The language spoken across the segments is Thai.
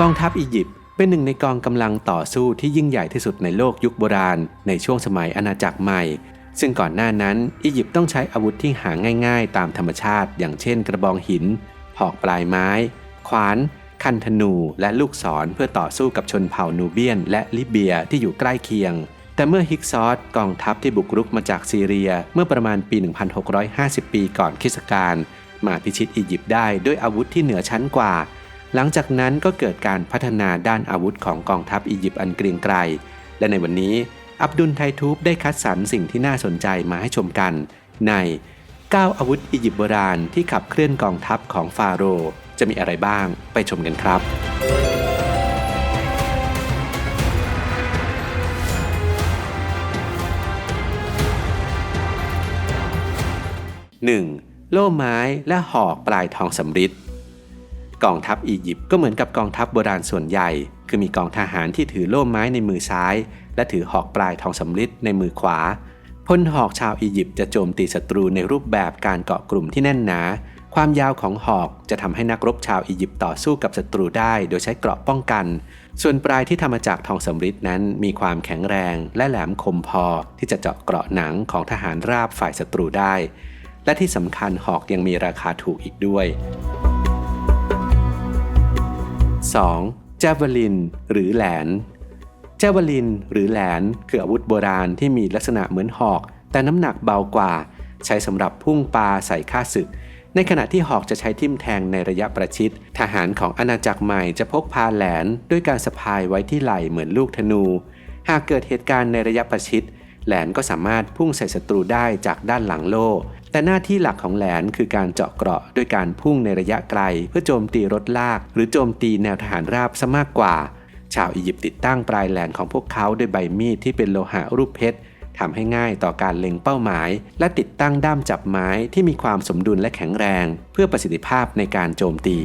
กองทัพอียิปต์เป็นหนึ่งในกองกำลังต่อสู้ที่ยิ่งใหญ่ที่สุดในโลกยุคโบราณ ในช่วงสมัยอาณาจักรใหม่ ซึ่งก่อนหน้านั้นอียิปต์ต้องใช้อาวุธที่หาง่าย ๆ ตามธรรมชาติ อย่างเช่น กระบองหิน หอกปลายไม้ ขวาน คันธนู และลูกศรเพื่อต่อสู้กับชนเผ่านูเบียน และลิเบียที่อยู่ใกล้เคียง แต่เมื่อฮิกซอสกองทัพที่บุกรุกมาจากซีเรียเมื่อประมาณปี 1650 ปีก่อนคริสตกาลมาพิชิตอียิปต์ได้ด้วยอาวุธที่เหนือชั้นกว่า หลังจากนั้นก็เกิดการพัฒนาด้านอาวุธของกองทัพอียิปต์อันเกรียงไกร และในวันนี้อับดุลไททูบได้คัดสรรสิ่งที่น่าสนใจมาให้ชมกัน ใน 9 อาวุธอียิปต์โบราณที่ขับเคลื่อนกองทัพของฟาโรห์จะมีอะไรบ้างไปชมกันครับ 1. โล่ไม้และหอกปลายทองสำริด กองทัพอียิปต์ก็เหมือนกับกองทัพโบราณส่วนใหญ่ คือมีกองทหารที่ถือโล่ไม้ในมือซ้าย และถือหอกปลายทองสำริดในมือขวาพลหอกชาวอียิปต์จะโจมตีศัตรูในรูปแบบการเกาะกลุ่มที่แน่นหนา ความยาวของหอกจะทำให้นักรบชาวอียิปต์ต่อสู้กับศัตรูได้โดยใช้เกราะป้องกัน ส่วนปลายที่ทำมาจากทองสำริดนั้นมีความแข็งแรงและแหลมคมพอที่จะเจาะเกราะหนังของทหารราบฝ่ายศัตรูได้ และที่สำคัญหอกยังมีราคาถูกอีกด้วย 2. จาวลิน หรือแหลนเจาวลิน หรือแหลนคืออาวุธโบราณที่มีลักษณะเหมือนหอก แต่น้ำหนักเบากว่า ใช้สำหรับพุ่งปลาใส่ข้าศึก ในขณะที่หอกจะใช้ทิ่มแทงในระยะประชิด ทหารของอาณาจักรใหม่จะพกพาแหลนด้วยการสะพายไว้ที่ไหล่เหมือนลูกธนู หากเกิดเหตุการณ์ในระยะประชิด แหลนก็สามารถพุ่งใส่ศัตรูได้จากด้านหลังโล่ แต่หน้าที่หลักของแหลนคือการเจาะเกราะด้วยการพุ่งในระยะไกล เพื่อโจมตีรถลาก หรือโจมตีแนวทหารราบซะมากกว่า ชาวอียิปต์ติดตั้งปลายแหลนของพวกเขาด้วยใบมีดที่เป็นโลหะรูปเพชรทำให้ง่ายต่อการเล็งเป้าหมาย และติดตั้งด้ามจับไม้ที่มีความสมดุลและแข็งแรง เพื่อประสิทธิภาพในการโจมตี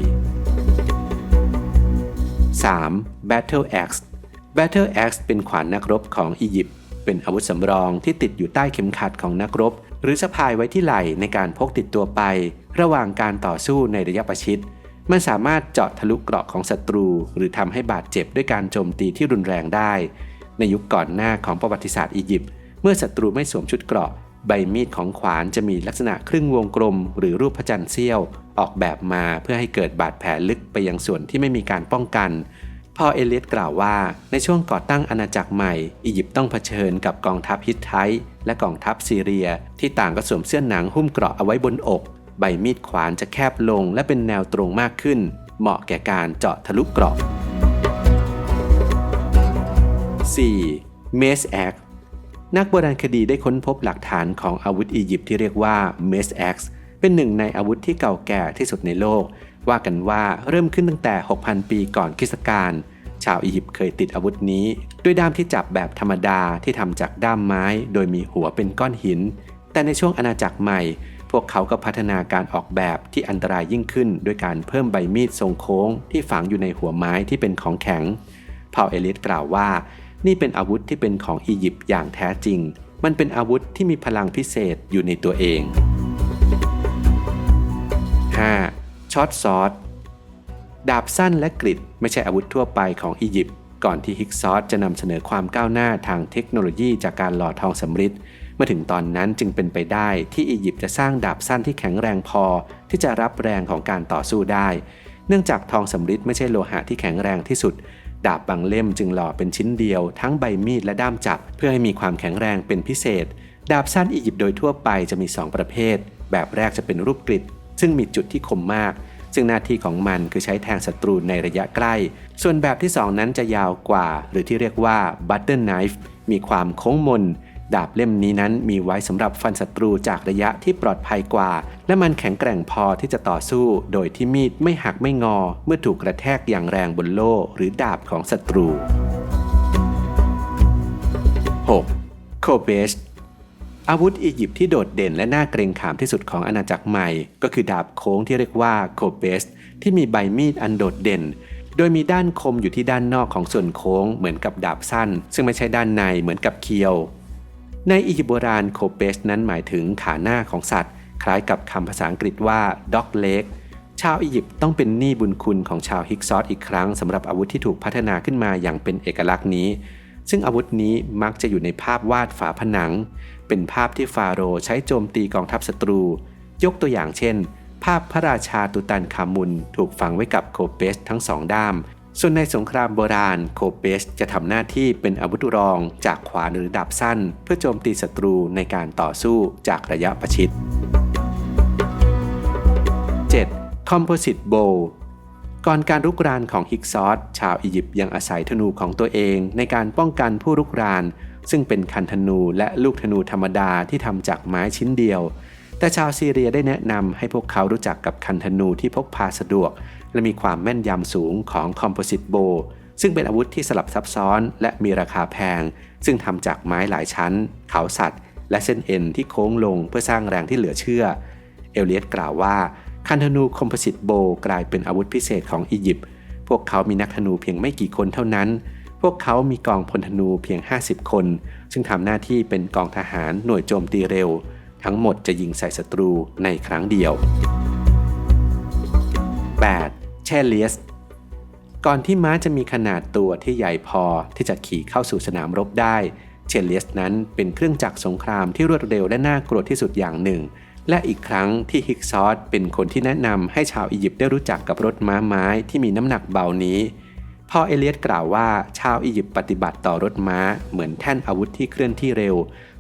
3. Battle Axe Battle Axe เป็นขวานนักรบของอียิปต์ เป็นอาวุธสำรองที่ติดอยู่ใต้เข็มขัดของนักรบ หรือสะพายไว้ที่ไหล่ในการพกติดตัวไป ระหว่างการต่อสู้ในระยะประชิด มันสามารถเจาะทะลุเกราะของศัตรู หรือทำให้บาดเจ็บด้วยการโจมตีที่รุนแรงได้ ในยุคก่อนหน้าของประวัติศาสตร์อียิปต์เมื่อศัตรูไม่สวมชุดเกราะ ใบมีดของขวานจะมีลักษณะครึ่งวงกลม หรือรูปพระจันทร์เสี้ยว ออกแบบมาเพื่อให้เกิดบาดแผลลึกไปยังส่วนที่ไม่มีการป้องกัน พอเอเลียตกล่าวว่าในช่วงก่อตั้งอาณาจักรใหม่ อียิปต์ต้องเผชิญกับกองทัพฮิตไทต์และกองทัพซีเรีย ที่ต่างก็สวมเสื้อหนังหุ้มเกราะเอาไว้บนอก ใบมีดขวานจะแคบลงและเป็นแนวตรงมากขึ้น เหมาะแก่การเจาะทะลุเกราะ 4. m a c e Axe นักโบราณคดีได้ค้นพบหลักฐานของอาวุธอียิปต์ที่เรียกว่า m a c e Axe เป็นหนึ่งในอาวุธที่เก่าแก่ที่สุดในโลก ว่ากันว่าเริ่มขึ้นตั้งแต่ 6,000 ปีก่อนคริสตกาลชาวอียิปต์เคยติดอาวุธนี้ ด้วยด้ามที่จับแบบธรรมดาที่ทำจากด้ามไม้ โดยมีหัวเป็นก้อนหิน แต่ในช่วงอาณาจักรใหม่ พวกเขาก็พัฒนาการออกแบบที่อันตรายยิ่งขึ้น ด้วยการเพิ่มใบมีดทรงโค้ง ที่ฝังอยู่ในหัวไม้ที่เป็นของแข็งพาเอลิสกล่าวว่า นี่เป็นอาวุธที่เป็นของอียิปต์อย่างแท้จริง มันเป็นอาวุธที่มีพลังพิเศษอยู่ในตัวเอง 5. ช็อตซอสดาบสั้นและกริดไม่ใช่อาวุธทั่วไปของอียิปต์ก่อนที่ฮิกซอสจะนำเสนอความก้าวหน้าทางเทคโนโลยีจากการหล่อทองสำริดเมื่อถึงตอนนั้นจึงเป็นไปได้ที่อียิปต์จะสร้างดาบสั้นที่แข็งแรงพอ ที่จะรับแรงของการต่อสู้ได้ เนื่องจากทองสำริดไม่ใช่โลหะที่แข็งแรงที่สุด ดาบบางเล่มจึงหล่อเป็นชิ้นเดียว ทั้งใบมีดและด้ามจับ เพื่อให้มีความแข็งแรงเป็นพิเศษ ดาบสั้นอียิปต์โดยทั่วไปจะมี 2 ประเภท แบบแรกจะเป็นรูปกริด ซึ่งมีจุดที่คมมาก ซึ่งหน้าที่ของมันคือใช้แทงศัตรูในระยะใกล้ ส่วนแบบที่ 2 นั้นจะยาวกว่า หรือที่เรียกว่า butter knife มีความโค้งมน ดาบเล่มนี้นั้นมีไว้สำหรับฟันศัตรูจากระยะที่ปลอดภัยกว่า และมันแข็งแกร่งพอที่จะต่อสู้ โดยที่มีดไม่หักไม่งอ เมื่อถูกกระแทกอย่างแรงบนโล่หรือดาบของศัตรู 6. โคเบส อาวุธอียิปต์ที่โดดเด่นและน่าเกรงขามที่สุดของอาณาจักรใหม่ ก็คือดาบโค้งที่เรียกว่าโคเบส ที่มีใบมีดอันโดดเด่น โดยมีด้านคมอยู่ที่ด้านนอกของส่วนโค้งเหมือนกับดาบสั้น ซึ่งไม่ใช่ด้านในเหมือนกับเคียว ในอียิปต์โบราณโคเบสนั้นหมายถึงขาหน้าของสัตว์ คล้ายกับคำภาษาอังกฤษว่า dog leg ชาวอียิปต์ต้องเป็นหนี้บุญคุณของชาวฮิกซอสอีกครั้งสำหรับอาวุธที่ถูกพัฒนาขึ้นมาอย่างเป็นเอกลักษณ์นี้ ซึ่งอาวุธนี้มักจะอยู่ในภาพวาดฝาผนัง เป็นภาพที่ฟาโรห์ใช้โจมตีกองทัพศัตรู ยกตัวอย่างเช่น ภาพพระราชาตุตันคามุนถูกฝังไว้กับโคเปสทั้งสองด้าม ส่วนในสงครามโบราณโคเปสจะทำหน้าที่เป็นอาวุธรองจากขวานหรือดาบสั้น เพื่อโจมตีศัตรูในการต่อสู้จากระยะประชิด 7. Composite Bow ก่อนการรุกรานของฮิกซอสชาวอียิปต์ยังอาศัยธนูของตัวเองในการป้องกันผู้รุกราน ซึ่งเป็นคันธนูและลูกธนูธรรมดาที่ทำจากไม้ชิ้นเดียว แต่ชาวซีเรียได้แนะนำให้พวกเขารู้จักกับคันธนูที่พกพาสะดวก และมีความแม่นยำสูงของ Composite Bow ซึ่งเป็นอาวุธที่สลับซับซ้อนและมีราคาแพง ซึ่งทำจากไม้หลายชั้น เขาสัตว์ และเส้นเอ็นที่โค้งลงเพื่อสร้างแรงที่เหลือเชื่อ เอลเลียตกล่าวว่า คันธนูคอมโพสิตโบกลายเป็นอาวุธพิเศษของอียิปต์ พวกเขามีนักธนูเพียงไม่กี่คนเท่านั้น พวกเขามีกองพลธนูเพียง 50 คน ซึ่งทำหน้าที่เป็นกองทหารหน่วยโจมตีเร็ว ทั้งหมดจะยิงใส่ศัตรูในครั้งเดียว 8. แชเลียสก่อนที่ม้าจะมีขนาดตัวที่ใหญ่พอที่จะขี่เข้าสู่สนามรบได้ เชเลียสนั้นเป็นเครื่องจักรสงครามที่รวดเร็วและน่ากลัวที่สุดอย่างหนึ่ง และอีกครั้งที่ฮิกซอสเป็นคนที่แนะนำให้ชาวอียิปต์ได้รู้จักกับรถม้าไม้ที่มีน้ำหนักเบานี้พอเอเลียตกล่าวว่าชาวอียิปต์ปฏิบัติต่อรถม้าเหมือนแท่นอาวุธที่เคลื่อนที่เร็ว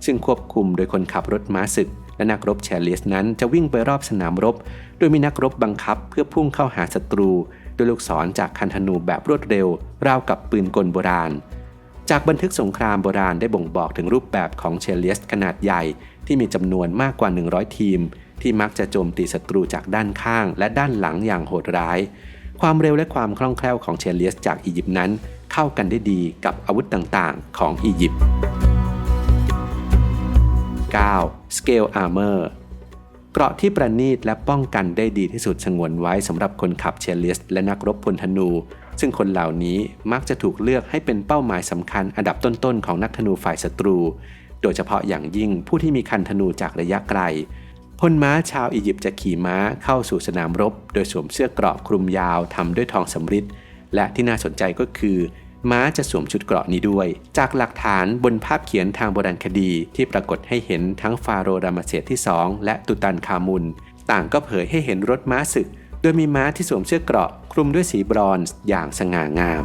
ซึ่งควบคุมโดยคนขับรถม้าศึก และนักรบแชเลียสนั้นจะวิ่งไปรอบสนามรบ โดยมีนักรบบังคับเพื่อพุ่งเข้าหาศัตรูด้วยลูกศรจากคันธนูแบบรวดเร็ว ราวกับปืนกลโบราณ จากบันทึกสงครามโบราณได้บ่งบอกถึงรูปแบบของเชเลียสขนาดใหญ่ ที่มีจำนวนมากกว่า 100 ทีม ที่มักจะโจมตีศัตรูจากด้านข้างและด้านหลังอย่างโหดร้าย ความเร็วและความคล่องแคล่วของเชเลียสจากอียิปต์นั้น เข้ากันได้ดีกับอาวุธต่างๆ ของอียิปต์ 9. Scale Armor เกราะที่ประณีตและป้องกันได้ดีที่สุดสงวนไว้สำหรับคนขับเชเลียสและนักรบพลธนู ซึ่งคนเหล่านี้มักจะถูกเลือกให้เป็นเป้าหมายสำคัญอันดับต้นๆของนักธนูฝ่ายศัตรู โดยเฉพาะอย่างยิ่งผู้ที่มีคันธนูจากระยะไกลพลม้าชาวอียิปต์จะขี่ม้าเข้าสู่สนามรบ โดยสวมเสื้อกราะคลุมยาวทำด้วยทองสำริดและที่น่าสนใจก็คือ ม้าจะสวมชุดเกราะนี้ด้วย จากหลักฐานบนภาพเขียนทางโบราณคดีที่ปรากฏให้เห็นทั้งฟาโรห์รามเสสที่สองและตุตันคามุน ต่างก็เผยให้เห็นรถม้าศึก โดยมีม้าที่สวมเสื้อเกราะคลุมด้วยสีบรอนซ์อย่างสง่างาม